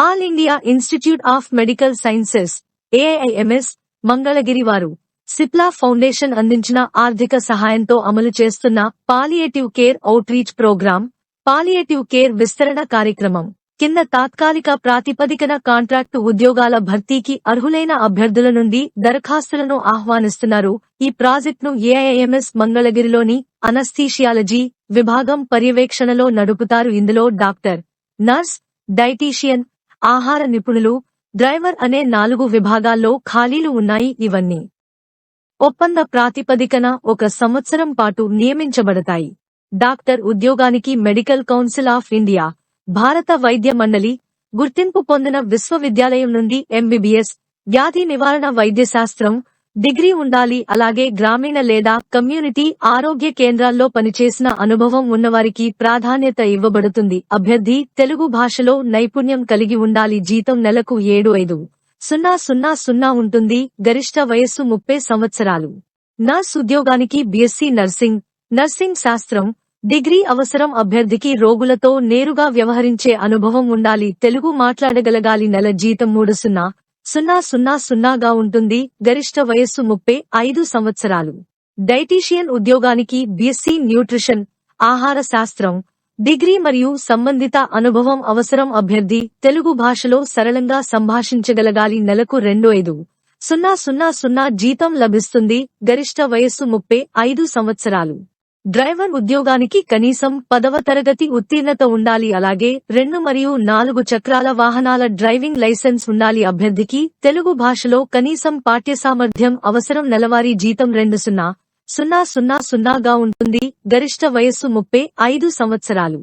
All India institute of medical sciences AIIMS Mangalagiri వారు. Cipla foundation అందించిన ఆర్థిక సహాయంతో అమలు చేస్తున్న palliative care outreach program palliative care విస్తరణ కార్యక్రమం. కింద తాత్కాలిక ప్రాతిపదికన కాంట్రాక్టు ఉద్యోగాల భర్తీకి అర్హులైన అభ్యర్థుల నుండి దరఖాస్తులను ఆహ్వానిస్తున్నారు ఈ ప్రాజెక్టును ఏఐఎంఎస్ మంగళగిరిలోని అనస్థీషియాలజీ విభాగం పర్యవేక్షణలో నడుపుతారు ఇందులో డాక్టర్ నర్స్ డైటీషియన్ ఆహార నిపుణులు డ్రైవర్ అనే నాలుగు విభాగాల్లో ఖాళీలు ఉన్నాయి ఇవన్నీ. ఒప్పంద ప్రాతిపదికన ఒక సంవత్సరం పాటు నియమించబడతాయి. డాక్టర్ ఉద్యోగానికి మెడికల్ కౌన్సిల్ ఆఫ్ ఇండియా భారత వైద్య మండలి గుర్తింపు పొందిన విశ్వవిద్యాలయం నుండి ఎంబీబీఎస్ వ్యాధి నివారణ వైద్యశాస్త్రం డిగ్రీ ఉండాలి అలాగే గ్రామీణ లేదా కమ్యూనిటీ ఆరోగ్య కేంద్రాల్లో పనిచేసిన అనుభవం ఉన్నవారికి ప్రాధాన్యత ఇవ్వబడుతుంది. అభ్యర్థి తెలుగు భాషలో నైపుణ్యం కలిగి ఉండాలి. జీతం నెలకు ఏడు ఐదు సున్నా సున్నా సున్నా ఉంటుంది. గరిష్ట వయస్సు ముప్పై సంవత్సరాలు. నర్స్ ఉద్యోగానికి బీఎస్సీ నర్సింగ్ నర్సింగ్ శాస్త్రం డిగ్రీ అవసరం అభ్యర్థికి రోగులతో నేరుగా వ్యవహరించే అనుభవం ఉండాలి. తెలుగు మాట్లాడగలగాలి. నెల జీతం మూడు సున్నా సున్నా సున్నా సున్నాగా ఉంటుంది గరిష్ట వయస్సు ముప్పై ఐదు సంవత్సరాలు. డైటీషియన్ ఉద్యోగానికి బీఎస్సీ న్యూట్రిషన్ ఆహార శాస్త్రం డిగ్రీ మరియు సంబంధిత అనుభవం అవసరం అభ్యర్థి తెలుగు భాషలో సరళంగా సంభాషించగలగాలి నెలకు రెండు ఐదు. సున్నా సున్నా సున్నా జీతం లభిస్తుంది గరిష్ట వయస్సు ముప్పై ఐదు సంవత్సరాలు. డ్రైవర్ ఉద్యోగానికి కనీసం పదవ తరగతి ఉత్తీర్ణత ఉండాలి. అలాగే రెండు మరియు నాలుగు చక్రాల వాహనాల డ్రైవింగ్ లైసెన్స్ ఉండాలి. అభ్యర్థికి తెలుగు భాషలో కనీసం పాఠ్య సామర్థ్యం అవసరం. నెలవారీ జీతం రెండు సున్నా సున్నా సున్నా సున్నాగా ఉంటుంది. గరిష్ట వయస్సు ముప్పై ఐదు సంవత్సరాలు.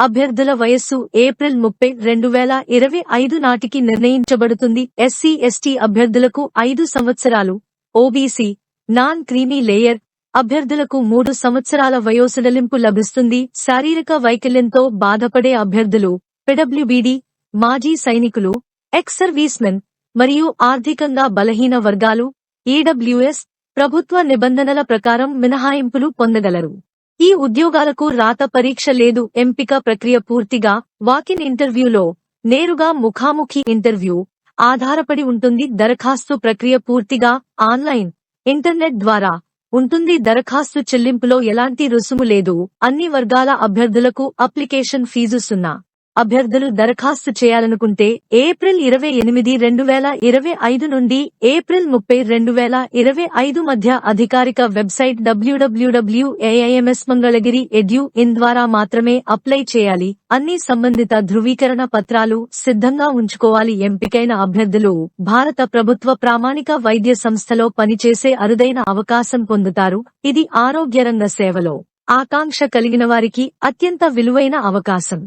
అభ్యర్థుల వయస్సు ఏప్రిల్ ముప్పై రెండు వేల ఇరవై ఐదు నాటికి నిర్ణయించబడుతుంది. ఎస్సీ ఎస్టీ అభ్యర్థులకు ఐదు సంవత్సరాలు. ఓబీసీ నాన్ క్రీమీ లేయర్ అభ్యర్థులకు మూడు సంవత్సరాల వయోసడలింపు లభిస్తుంది. శారీరక వైకల్యంతో బాధపడే అభ్యర్థులు పిడబ్ల్యూబీడీ మాజీ సైనికులు ఎక్స్ సర్వీస్మెన్ మరియు ఆర్థికంగా బలహీన వర్గాలు ఈడబ్ల్యూఎస్ ప్రభుత్వ నిబంధనల ప్రకారం మినహాయింపులు పొందగలరు. ఈ ఉద్యోగాలకు రాత పరీక్ష లేదు. ఎంపిక ప్రక్రియ పూర్తిగా వాకిన్ ఇంటర్వ్యూలో నేరుగా ముఖాముఖి ఇంటర్వ్యూ ఆధారపడి ఉంటుంది. దరఖాస్తు ప్రక్రియ పూర్తిగా ఆన్లైన్ ఇంటర్నెట్ ద్వారా ఉంటుంది. దరఖాస్తు చెల్లింపులో ఎలాంటి రుసుము లేదు. అన్ని వర్గాల అభ్యర్థులకు అప్లికేషన్ ఫీజు సున్నా. అభ్యర్థులు దరఖాస్తు చేయాలనుకుంటే ఏప్రిల్ ఇరవై ఎనిమిది రెండు వేల ఇరవై ఐదు నుండి ఏప్రిల్ ముప్పై రెండు వేల ఇరవై ఐదు మధ్య అధికారిక website WWW AIIMS Mangalagiri edu in ద్వారా మాత్రమే అప్లై చేయాలి. అన్ని సంబంధిత ధృవీకరణ పత్రాలు సిద్ధంగా ఉంచుకోవాలి. ఎంపికైన అభ్యర్థులు భారత ప్రభుత్వ ప్రామాణిక వైద్య సంస్థలో పనిచేసే అరుదైన అవకాశం పొందుతారు. ఇది ఆరోగ్యరంగ సేవలో ఆకాంక్ష కలిగిన వారికి అత్యంత విలువైన అవకాశం.